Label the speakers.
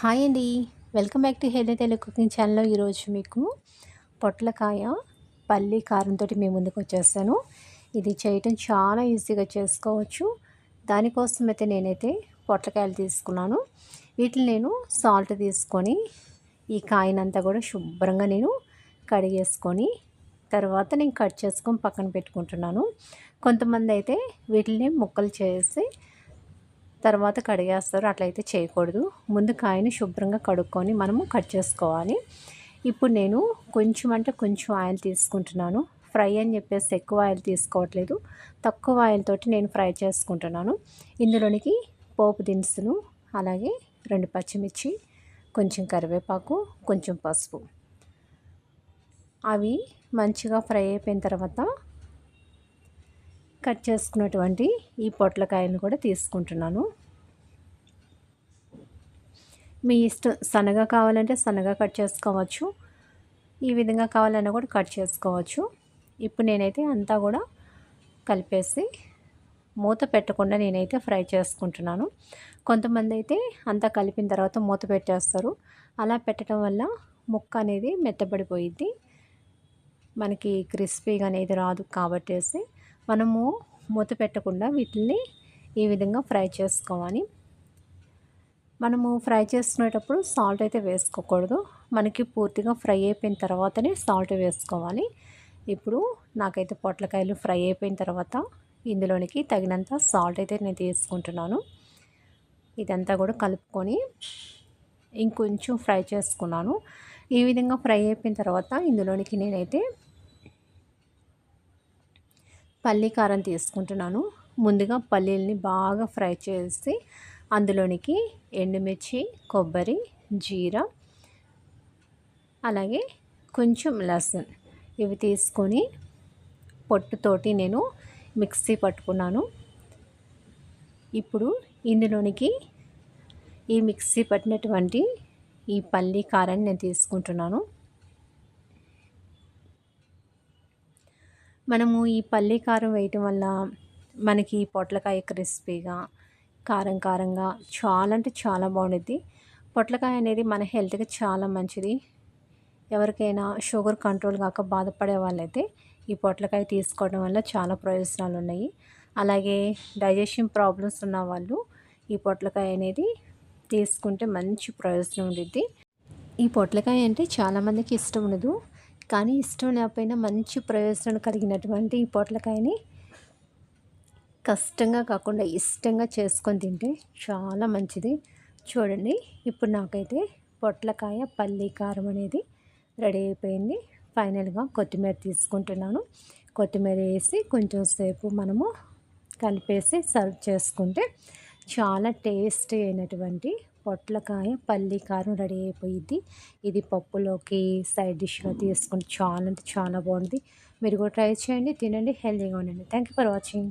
Speaker 1: Hi అండి. Welcome back to healthy Telugu cooking ఛానల్లో ఈరోజు మీకు పొట్లకాయ పల్లి కారంతో మేము ముందుకు వచ్చేస్తాను. ఇది చేయటం చాలా ఈజీగా చేసుకోవచ్చు. దానికోసం అయితే నేనైతే పొట్లకాయలు తీసుకున్నాను. వీటిని నేను సాల్ట్ తీసుకొని ఈ కాయనంతా కూడా శుభ్రంగా నేను కడిగేసుకొని తర్వాత నేను కట్ చేసుకొని పక్కన పెట్టుకుంటున్నాను. కొంతమంది అయితే వీటిని ముక్కలు చేసి తర్వాత కడిగేస్తారు. అట్లయితే చేయకూడదు. ముందు కాయని శుభ్రంగా కడుక్కొని మనము కట్ చేసుకోవాలి. ఇప్పుడు నేను కొంచెం అంటే కొంచెం ఆయిల్ తీసుకుంటున్నాను. ఫ్రై అని చెప్పేసి ఎక్కువ ఆయిల్ తీసుకోవట్లేదు. తక్కువ ఆయిల్ తోటి నేను ఫ్రై చేసుకుంటున్నాను. ఇందులోనికి పోపు దినుసులు అలాగే రెండు పచ్చిమిర్చి కొంచెం కరివేపాకు కొంచెం పసుపు. అవి మంచిగా ఫ్రై అయిపోయిన తర్వాత కట్ చేసుకున్నటువంటి ఈ పొట్లకాయలను కూడా తీసుకుంటున్నాను. మీ ఇష్టం సన్నగా కావాలంటే సన్నగా కట్ చేసుకోవచ్చు. ఈ విధంగా కావాలన్నా కూడా కట్ చేసుకోవచ్చు. ఇప్పుడు నేనైతే అంతా కూడా కలిపేసి మూత పెట్టకుండా నేనైతే ఫ్రై చేసుకుంటున్నాను. కొంతమంది అయితే అంతా కలిపిన తర్వాత మూత పెట్టేస్తారు. అలా పెట్టడం వల్ల ముక్క అనేది మెత్తబడిపోయిద్ది. మనకి క్రిస్పీగా అనేది రాదు కాబట్టేసి మనము మూత పెట్టకుండా వీటిని ఈ విధంగా ఫ్రై చేసుకోవాలి. మనము ఫ్రై చేసుకునేటప్పుడు సాల్ట్ అయితే వేసుకోకూడదు. మనకి పూర్తిగా ఫ్రై అయిపోయిన తర్వాతనే సాల్ట్ వేసుకోవాలి. ఇప్పుడు నాకైతే పొట్లకాయలు ఫ్రై అయిపోయిన తర్వాత ఇందులోనికి తగినంత సాల్ట్ అయితే నేను తీసుకుంటున్నాను. ఇదంతా కూడా కలుపుకొని ఇంకొంచెం ఫ్రై చేసుకున్నాను. ఈ విధంగా ఫ్రై అయిపోయిన తర్వాత ఇందులోనికి నేనైతే పల్లీ కారం తీసుకుంటున్నాను. ముందుగా పల్లీల్ని బాగా ఫ్రై చేసి అందులోనికి ఎండుమిర్చి కొబ్బరి జీరా అలాగే కొంచెం లసన్ ఇవి తీసుకొని పొట్టుతోటి నేను మిక్సీ పట్టుకున్నాను. ఇప్పుడు ఇందులోనికి ఈ మిక్సీ పట్టినటువంటి ఈ పల్లీ కారాన్ని నేను తీసుకుంటున్నాను. మనము ఈ పల్లీ కారం వేయటం వల్ల మనకి పొట్లకాయ క్రిస్పీగా కారం కారంగా చాలా అంటే చాలా బాగుంటుంది పొట్లకాయ అనేది మన హెల్త్కి చాలా మంచిది. ఎవరికైనా షుగర్ కంట్రోల్ కాక బాధపడే వాళ్ళైతే ఈ పొట్లకాయ తీసుకోవడం వల్ల చాలా ప్రయోజనాలు ఉన్నాయి. అలాగే డైజెషన్ ప్రాబ్లమ్స్ ఉన్న వాళ్ళు ఈ పొట్లకాయ అనేది తీసుకుంటే మంచి ప్రయోజనం ఉండిద్ది. ఈ పొట్లకాయ అంటే చాలామందికి ఇష్టం ఉండదు. కానీ ఇష్టం లేకపోయినా మంచి ప్రయోజనం కలిగినటువంటి ఈ పొట్లకాయని కష్టంగా కాకుండా ఇష్టంగా చేసుకొని తింటే చాలా మంచిది. చూడండి ఇప్పుడు నాకైతే పొట్లకాయ పల్లీ కారం అనేది రెడీ అయిపోయింది. ఫైనల్గా కొత్తిమీర తీసుకుంటున్నాను. కొత్తిమీర వేసి కొంచెం సేపు మనము కలిపేసి సర్వ్ చేసుకుంటే చాలా టేస్టీ అయినటువంటి పొట్లకాయ పల్లి కారం రెడీ అయిపోయింది. ఇది పప్పులోకి సైడ్ డిష్గా తీసుకుంటే చాలా అంటే చాలా బాగుంది. మీరు కూడా ట్రై చేయండి తినండి హెల్తీగా ఉండండి. Thank you for watching